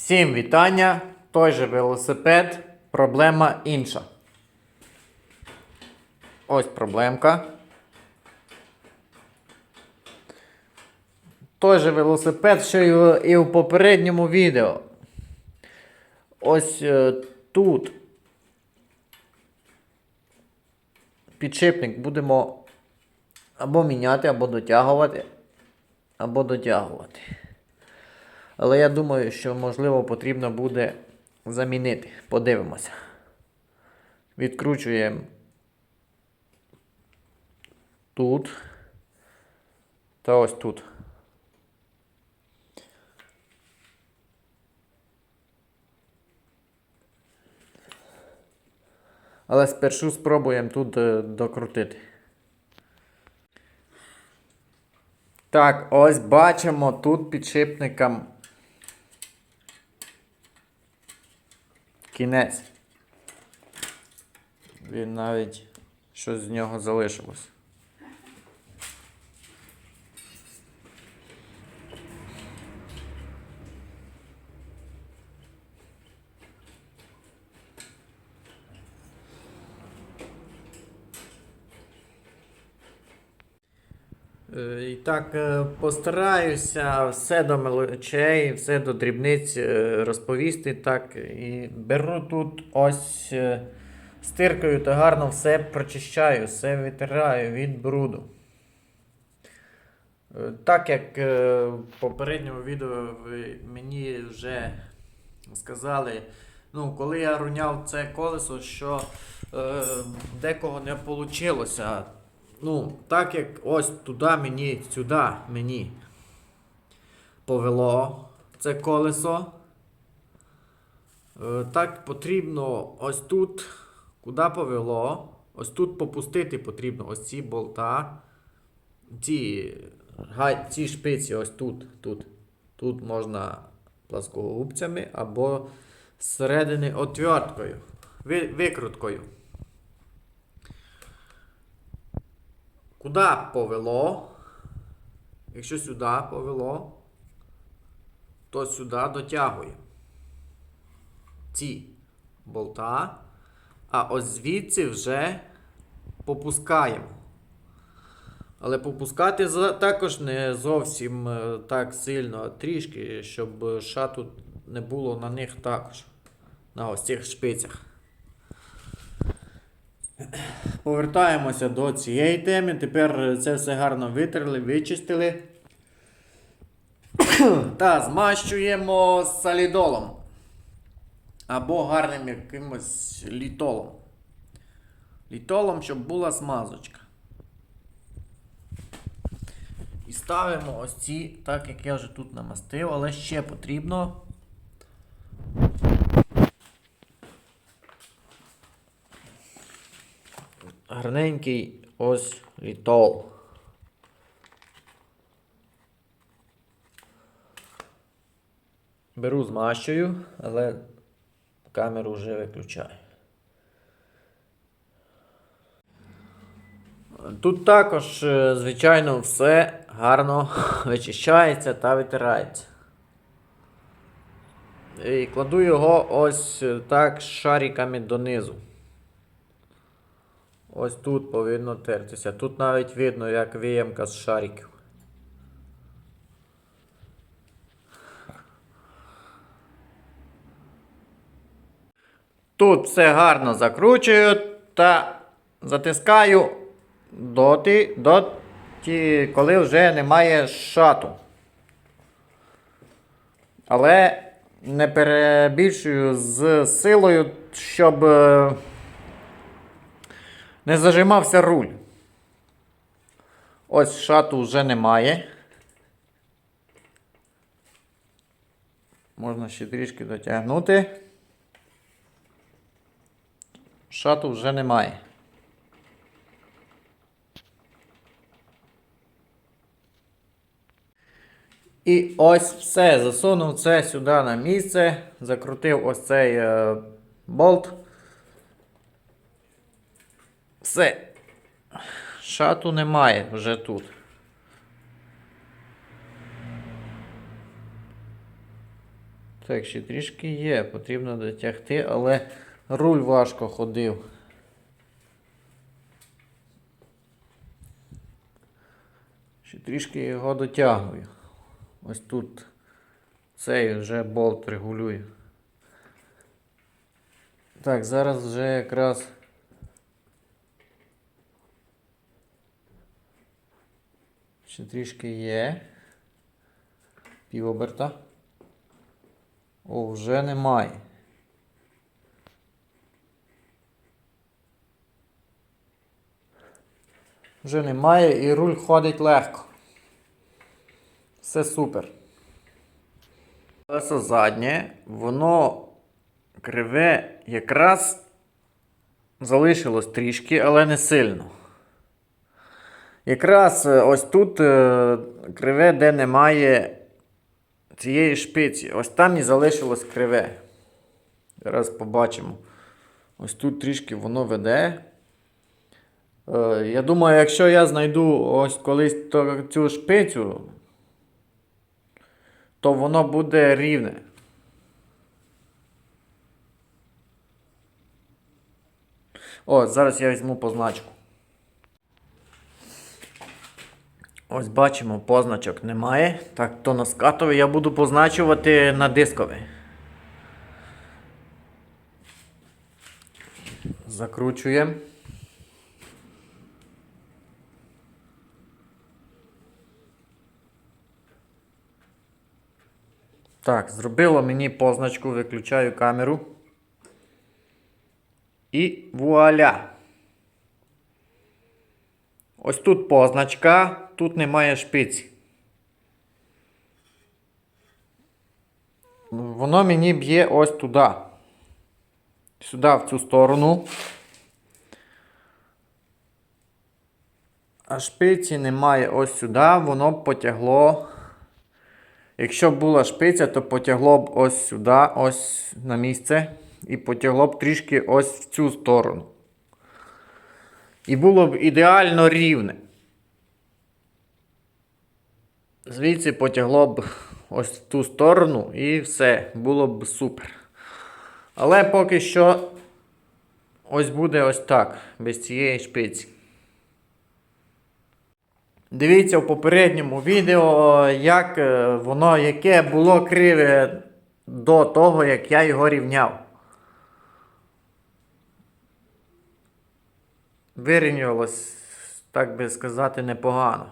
Всім вітання! Той же велосипед, проблема інша. Ось проблемка. Той же велосипед, що і в, попередньому відео. Ось е, тут підшипник будемо або міняти, або дотягувати, або дотягувати. Але я думаю, що можливо потрібно буде замінити. Подивимося. Відкручуємо тут та ось тут. Але спершу спробуємо тут е, докрутити. Так, ось бачимо тут підшипникам кінець. Він навіть щось з нього залишилось. І так, е, постараюся все до мелочей, все до дрібниць е, розповісти. Так, і беру тут ось е, стиркою та гарно все прочищаю, все витираю від бруду. Е, Так як е, в попередньому відео ви мені вже сказали, ну, коли я руняв це колесо, що е, декого не вийшло. Ну, так як ось туди мені, сюди мені повело це колесо. Е, Так потрібно ось тут, куди повело, ось тут попустити потрібно ось ці болта. Ці, ці шпиці ось тут. Тут, тут можна пласкогубцями або зсередини отверткою, ви- викруткою. Куди повело? Якщо сюди повело, то сюди дотягує ці болта, а ось звідси вже попускаємо. Але попускати також не зовсім е, так сильно, трішки, щоб шату не було на них також. На ось цих шпицях. Повертаємося до цієї теми. Тепер це все гарно витерли, вичистили. Та змащуємо солідолом. Або гарним якимось літолом. Літолом, щоб була смазочка. І ставимо ось ці, так як я вже тут намастив, але ще потрібно. Гарненький ось літол. Беру змащую, але камеру вже виключаю. Тут також, е, звичайно, все гарно вичищається та витирається. І кладу його ось е, так шариками донизу. Ось тут повинно тертися. Тут навіть видно, як виємка з шариків. Тут все гарно закручую та затискаю доти, доти, коли вже немає шату. Але не перебільшую з силою, щоб. Не зажимався руль. Ось шату вже немає. Можна ще трішки дотягнути. Шату вже немає. І ось все. Засунув це сюди на місце. Закрутив ось цей е, болт. Все. Шату немає вже тут. Так, ще трішки є, потрібно дотягти, але руль важко ходив. Ще трішки його дотягую. Ось тут цей вже болт регулює. Так, зараз вже якраз. Ще трішки є. Пів оберта. О, вже немає. Вже немає і руль ходить легко. Все супер. Колесо заднє, воно криве якраз залишилось трішки, але не сильно. Якраз е, ось тут е, криве, де немає цієї шпиці. Ось там і залишилось криве. Зараз побачимо. Ось тут трішки воно веде. Е, Я думаю, якщо я знайду ось колись цю шпицю, то воно буде рівне. О, зараз я візьму позначку. Ось бачимо, позначок немає. Так, то на скатовий я буду позначувати на дисковий. Закручуємо. Так, зробило мені позначку, виключаю камеру. І вуаля! Ось тут позначка, тут немає шпиці. Воно мені б'є ось туди. Сюди, в цю сторону. А шпиці немає ось сюди, воно б потягло. Якщо б була шпиця, то потягло б ось сюди, ось на місце. І потягло б трішки ось в цю сторону. І було б ідеально рівне. Звідси потягло б ось в ту сторону і все, було б супер. Але поки що ось буде ось так, без цієї шпиці. Дивіться в попередньому відео, як е, воно, яке було криве до того, як я його рівняв. Вирівнювалось, так би сказати, непогано.